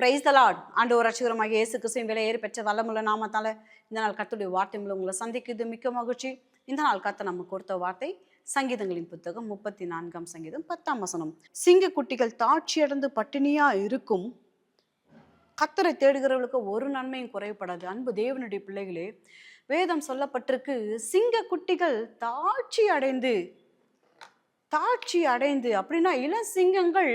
Price தலாட் ஆண்டு ஒரு ரட்சகரமாக இயேசு கிறிஸ்துவின் விலையேறி பெற்ற வல்லமுள்ள நாமத்தால் இந்த நாள் கத்துடைய வார்த்தை மூலம் உங்களை சந்திக்கிறது மிக்க மகிழ்ச்சி. இந்த நாள் கத்த நம்ம கொடுத்த வார்த்தை சங்கீதங்களின் புத்தகம் முப்பத்தி நான்காம் சங்கீதம் பத்தாம் வசனம். சிங்க குட்டிகள் தாட்சியடைந்து பட்டினியா இருக்கும். கத்தரை தேடுகிறவர்களுக்கு ஒரு நன்மையும் குறைபடாது அன்பு தேவனுடைய பிள்ளைகளே வேதம் சொல்லப்பட்டிருக்கு சிங்க குட்டிகள் தாட்சி அடைந்து தாட்சி அடைந்து அப்படின்னா இளம் சிங்கங்கள்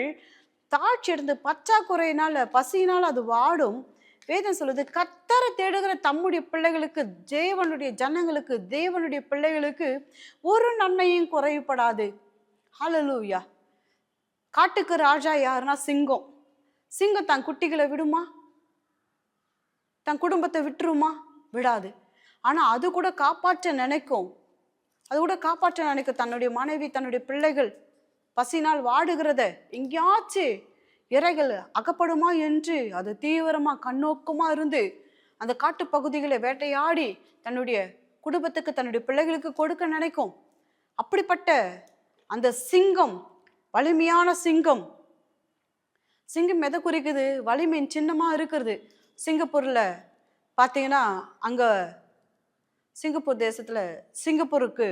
தாழ்ச்சி அடைந்து பற்றாக்குறையினால பசியினால் அது வாடும். வேதம் சொல்லுது கத்தரை தேடுகிற தம்முடைய பிள்ளைகளுக்கு தேவனுடைய ஜனங்களுக்கு தேவனுடைய பிள்ளைகளுக்கு ஒரு நன்மையும் குறைபடாது ஹலலூயா காட்டுக்கு ராஜா யாருன்னா சிங்கம். சிங்கம் தன் குட்டிகளை விடுமா? தன் குடும்பத்தை விட்டுருமா? விடாது. ஆனால் அது கூட காப்பாற்ற நினைக்கும். அது கூட காப்பாற்ற நினைக்கும். தன்னுடைய மனைவி தன்னுடைய பிள்ளைகள் பசினால் வாடுகிறத எங்கேயாச்சு இறைகள் அகப்படுமா என்று அது தீவிரமாக கண்ணோக்கமாக இருந்து அந்த காட்டு பகுதிகளை வேட்டையாடி தன்னுடைய குடும்பத்துக்கு தன்னுடைய பிள்ளைகளுக்கு கொடுக்க நினைக்கும். அப்படிப்பட்ட அந்த சிங்கம் வலிமையான சிங்கம். சிங்கம் எதை குறிக்குது? வலிமையின் சின்னமாக இருக்கிறது. சிங்கப்பூரில் பார்த்தீங்கன்னா அங்கே சிங்கப்பூர் தேசத்தில் சிங்கப்பூருக்கு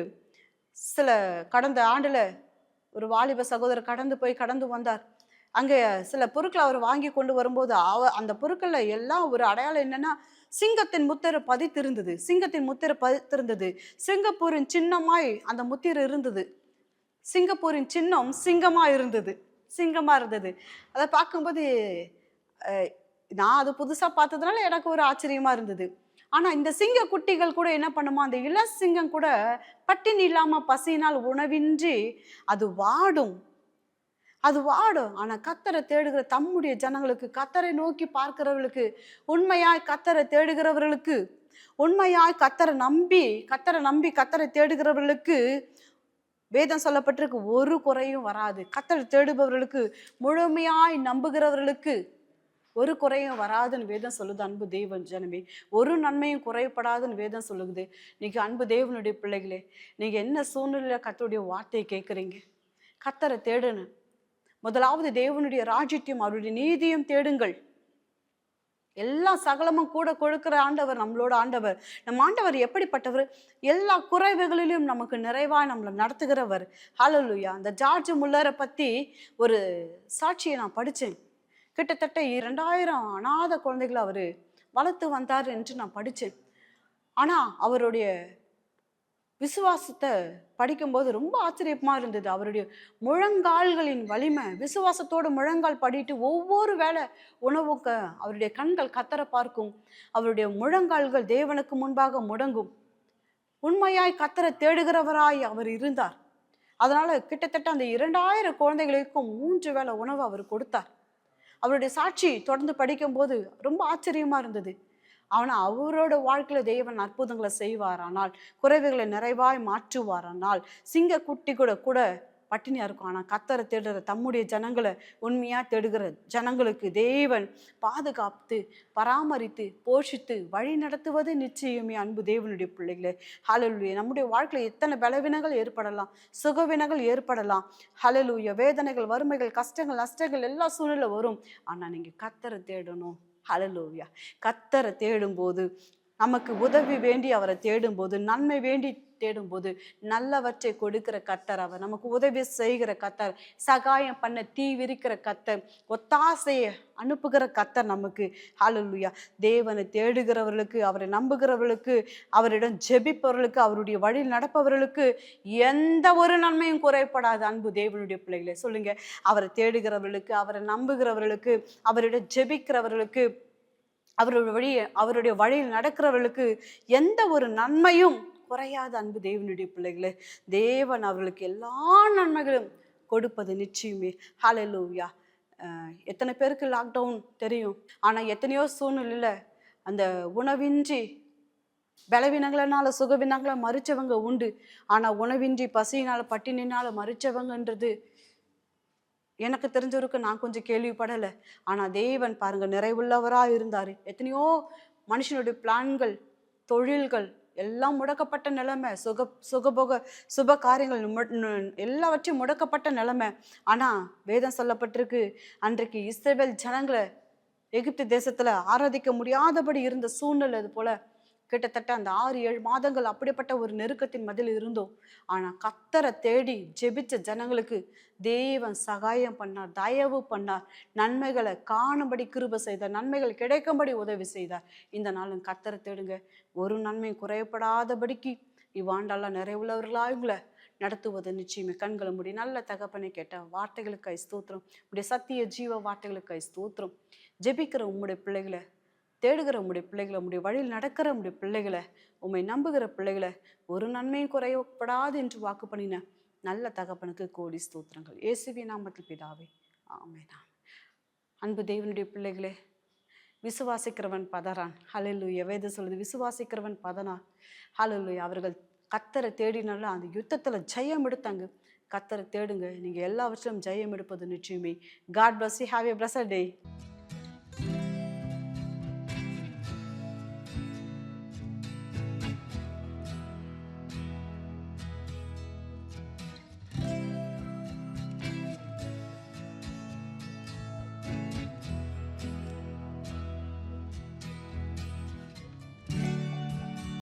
சில கடந்த ஆண்டில் ஒரு வாலிப சகோதரர் கடந்து போய் கடந்து வந்தார். அங்கே சில பொருட்களை அவர் வாங்கி கொண்டு வரும்போது அவ அந்த பொருட்களில் எல்லாம் ஒரு அடையாளம் என்னன்னா சிங்கத்தின் முத்திரை பதித்திருந்தது. சிங்கத்தின் முத்திரை பதித்திருந்தது. சிங்கப்பூரின் சின்னமாய் அந்த முத்திரை இருந்தது. சிங்கப்பூரின் சின்னம் சிங்கமாக இருந்தது. சிங்கமாக இருந்தது. அதை பார்க்கும்போது நான் அது புதுசாக பார்த்ததுனால எனக்கு ஒரு ஆச்சரியமாக இருந்தது. ஆனால் இந்த சிங்க குட்டிகள் கூட என்ன பண்ணுமா? அந்த இள சிங்கம் கூட பட்டினி இல்லாமல் பசியினால் உணவின்றி அது வாடும். அது வாடும். ஆனால் கத்தரை தேடுகிற தம்முடைய ஜனங்களுக்கு கத்தரை நோக்கி பார்க்கிறவர்களுக்கு உண்மையாய் கத்தரை தேடுகிறவர்களுக்கு உண்மையாய் கத்தரை நம்பி கத்தரை நம்பி கத்தரை தேடுகிறவர்களுக்கு வேதம் சொல்லப்பட்டிருக்கு ஒரு குறையும் வராது. கத்தரை தேடுபவர்களுக்கு முழுமையாய் நம்புகிறவர்களுக்கு ஒரு குறையும் வராதுன்னு வேதம் சொல்லுது அன்பு தெய்வம் ஜனமே. ஒரு நன்மையும் குறைப்படாதுன்னு வேதம் சொல்லுது. நீங்க அன்பு தேவனுடைய பிள்ளைகளே நீங்க என்ன சூழ்நிலையில கத்தருடைய வார்த்தையை கேட்குறீங்க? கத்தரை தேடுன்னு முதலாவது தேவனுடைய ராஜ்யத்தையும் அவருடைய நீதியும் தேடுங்கள். எல்லா சகலமும் கூட கொடுக்கிற ஆண்டவர் நம்மளோட ஆண்டவர். நம்ம ஆண்டவர் எப்படிப்பட்டவர்? எல்லா குறைவுகளிலும் நமக்கு நிறைவாக நம்மளை நடத்துகிறவர். ஹலோ ஹalleluya அந்த ஜார்ஜ் முல்லரை பற்றி ஒரு சாட்சியை நான் படித்தேன் கிட்டத்தட்ட இரண்டாயிரம் அநாத குழந்தைகளை அவர் வளர்த்து வந்தார் என்று நான் படித்தேன். ஆனால் அவருடைய விசுவாசத்தை படிக்கும்போது ரொம்ப ஆச்சரியமாக இருந்தது. அவருடைய முழங்கால்களின் வலிமை விசுவாசத்தோடு முழங்கால் படிட்டு ஒவ்வொரு வேலை உணவுக்கு அவருடைய கண்கள் கத்தர பார்க்கும். அவருடைய முழங்கால்கள் தேவனுக்கு முன்பாக முடங்கும். உண்மையாய் கத்தரை தேடுகிறவராய் அவர் இருந்தார். அதனால் கிட்டத்தட்ட அந்த இரண்டாயிரம் குழந்தைகளுக்கும் மூன்று வேளை உணவு அவர் கொடுத்தார். அவருடைய சாட்சி தொடர்ந்து படிக்கும்போது ரொம்ப ஆச்சரியமாக இருந்தது. ஆனால் அவரோட வாழ்க்கையில் தேவன் அற்புதங்களை செய்வாரானால் குறைவுகளை நிறைவாய் மாற்றுவாரானால் சிங்க குட்டி கூட கூட பட்டினியாக இருக்கும். ஆனால் கத்தரை தேடுற தம்முடைய ஜனங்களை உண்மையாக தேடுகிற ஜனங்களுக்கு தேவன் பாதுகாத்து பராமரித்து போஷித்து வழி நடத்துவது நிச்சயமே அன்பு தேவனுடைய பிள்ளைகளே. ஹலலுயா நம்முடைய வாழ்க்கையில் எத்தனை பலவினங்கள் ஏற்படலாம் சுகவினங்கள் ஏற்படலாம். ஹalleluya வேதனைகள் வறுமைகள் கஷ்டங்கள் நஷ்டங்கள் எல்லா சூழ்நிலை வரும். ஆனால் நீங்கள் கத்தரை தேடணும். ஹலலோவியா கத்தரை தேடும்போது நமக்கு உதவி வேண்டி அவரை தேடும்போது நன்மை வேண்டி தேடும்போது நல்லவற்றை கொடுக்கிற கத்தர் அவர். நமக்கு உதவி செய்கிற கத்தர் சகாயம் பண்ண தீ விரிக்கிற கத்தர் ஒத்தாசையை அனுப்புகிற கத்தர் நமக்கு. ஹalleluya தேவனை தேடுகிறவர்களுக்கு அவரை நம்புகிறவர்களுக்கு அவரிடம் ஜெபிப்பவர்களுக்கு அவருடைய வழியில் நடப்பவர்களுக்கு எந்த ஒரு நன்மையும் குறைப்படாது அன்பு தேவனுடைய பிள்ளைகளை சொல்லுங்க. அவரை தேடுகிறவர்களுக்கு அவரை நம்புகிறவர்களுக்கு அவரிடம் ஜெபிக்கிறவர்களுக்கு அவருடைய வழி அவருடைய வழியில் நடக்கிறவர்களுக்கு எந்த ஒரு நன்மையும் குறையாத அன்பு தேவனுடைய பிள்ளைகளே தேவன் அவர்களுக்கு எல்லா நன்மைகளும் கொடுப்பது நிச்சயமே. ஹலலூயா எத்தனை பேருக்கு லாக்டவுன் தெரியும். ஆனால் எத்தனையோ சூழ்நிலையில அந்த உணவின்றி பலவீனங்களால சுகவீனங்களை மறிச்சவங்க உண்டு. ஆனால் உணவின்றி பசியினால் பட்டினினால் மறிச்சவங்கன்றது எனக்கு தெரிஞ்சவருக்கு நான் கொஞ்சம் கேள்விப்படலை. ஆனால் தேவன் பாருங்க நிறைவுள்ளவராக இருந்தார். எத்தனையோ மனுஷனுடைய பிளான்கள் தொழில்கள் எல்லாம் முடக்கப்பட்ட நிலைமை. சுக சுகபோக சுப காரியங்கள் மு- எல்லாவற்றையும் முடக்கப்பட்ட நிலைமை. ஆனால் வேதம் சொல்லப்பட்டிருக்கு அன்றைக்கு இஸ்ரேல் ஜனங்களை எகிப்து தேசத்தில் ஆராதிக்க முடியாதபடி இருந்த சூழ்நிலை அது போல். கிட்டத்தட்ட அந்த ஆறு ஏழு மாதங்கள் அப்படிப்பட்ட ஒரு நெருக்கத்தின் மதில் இருந்தோம். ஆனால் கத்தரை தேடி ஜெபிச்ச ஜனங்களுக்கு தேவன் சகாயம் பண்ணார் தயவு பண்ணார் நன்மைகளை காணும்படி கிருப செய்தார் நன்மைகள் கிடைக்கும்படி உதவி செய்தார். இந்த நாளும் கத்தரை தேடுங்க. ஒரு நன்மையும் குறையப்படாதபடிக்கு இவ்வாண்டெல்லாம் நிறைவுள்ளவர்களா இவங்களை நடத்துவது நிச்சயமே கண்களை முடி நல்ல தகப்பனை கேட்ட வார்த்தைகளுக்கு ஸ்தோத்திரம். உடைய சத்திய ஜீவ வார்த்தைகளுக்கு ஸ்தோத்திரம். ஜெபிக்கிற உம்முடைய பிள்ளைகளை தேடுகிற உம்முடைய பிள்ளைகளை உம்முடைய வழியில் நடக்கிற உம்முடைய பிள்ளைகளை உம்மை நம்புகிற பிள்ளைகளை ஒரு நன்மையும் குறையப்படாது என்று வாக்கு பண்ணின நல்ல தகப்பனுக்கு கோடி ஸ்தோத்திரங்கள். இயேசுவி நாமத்தில் பிதாவே ஆமேனா அன்பு தேவனுடைய பிள்ளைகளே விசுவாசிக்கிறவன் பதறான். ஹalleluya. வேத சொல்லுது விசுவாசிக்கிறவன் பதனான் ஹalleluya. அவர்கள் கத்தரை தேடினாலும் அந்த யுத்தத்தில் ஜெயம் எடுத்தாங்க. கத்தரை தேடுங்க நீங்கள் எல்லாவற்றிலும் ஜெயம் எடுப்பது நிச்சயமே. God bless you have a blessed day